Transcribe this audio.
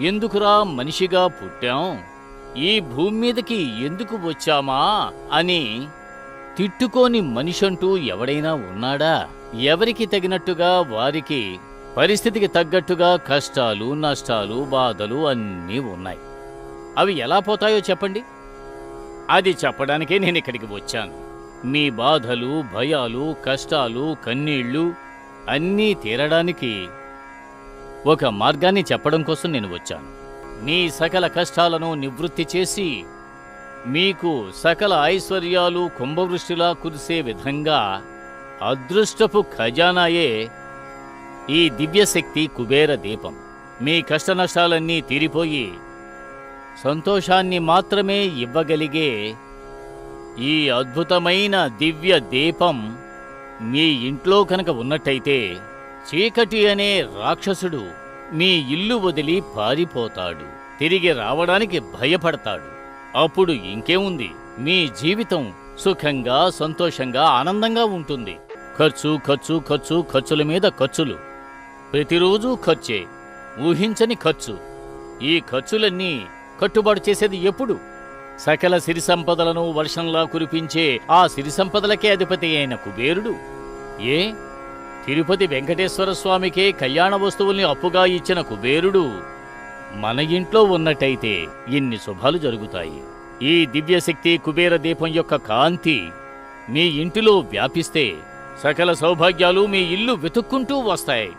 ఎందుకురా మనిషిగా పుట్టాం? ఈ భూమి మీదకి ఎందుకు వచ్చామా? అని తిట్టుకోని మనిషంటూ ఎవడైనా ఉన్నాడా? ఎవరికి తగినట్టుగా వారికి పరిస్థితికి తగ్గట్టుగా కష్టాలు నష్టాలు బాధలు అన్నీ ఉన్నాయి. అవి ఎలా పోతాయో చెప్పండి. అది చెప్పడానికే నేను ఇక్కడికి వచ్చాను. మీ బాధలు భయాలు కష్టాలు కన్నీళ్ళు అన్నీ తీరడానికి ఒక మార్గాన్ని చెప్పడం కోసం నేను వచ్చాను. మీ సకల కష్టాలను నివృత్తి చేసి మీకు సకల ఐశ్వర్యాలు కుంభవృష్టిలా కురిసే విధంగా అదృష్టపు ఖజానాయే ఈ దివ్యశక్తి కుబేర దీపం. మీ కష్టనష్టాలన్నీ తీరిపోయి సంతోషాన్ని మాత్రమే ఇవ్వగలిగే ఈ అద్భుతమైన దివ్య దీపం మీ ఇంట్లో కనుక ఉన్నట్టయితే చీకటి అనే రాక్షసుడు మీ ఇల్లు వదిలి పారిపోతాడు. తిరిగి రావడానికి భయపడతాడు. అప్పుడు ఇంకేముంది? మీ జీవితం సుఖంగా సంతోషంగా ఆనందంగా ఉంటుంది. ఖర్చు ఖర్చు ఖర్చు ఖర్చుల మీద ఖర్చులు. ప్రతిరోజు ఖర్చే. ఊహించని ఖర్చు. ఈ ఖర్చులన్నీ కట్టుబాటు చేసేది ఎప్పుడు? సకల సిరి సంపదలను వర్షంలా కురిపించే ఆ సిరి సంపదలకే అధిపతి అయిన కుబేరుడు? ఏ? తిరుపతి వెంకటేశ్వర స్వామికే కళ్యాణ వస్తువుల్ని అప్పుగా ఇచ్చిన కుబేరుడు మన ఇంట్లో ఉన్నట్టయితే ఇన్ని శుభాలు జరుగుతాయి. ఈ దివ్యశక్తి కుబేర దీపం యొక్క కాంతి మీ ఇంటిలో వ్యాపిస్తే సకల సౌభాగ్యాలు మీ ఇల్లు వెతుక్కుంటూ వస్తాయి.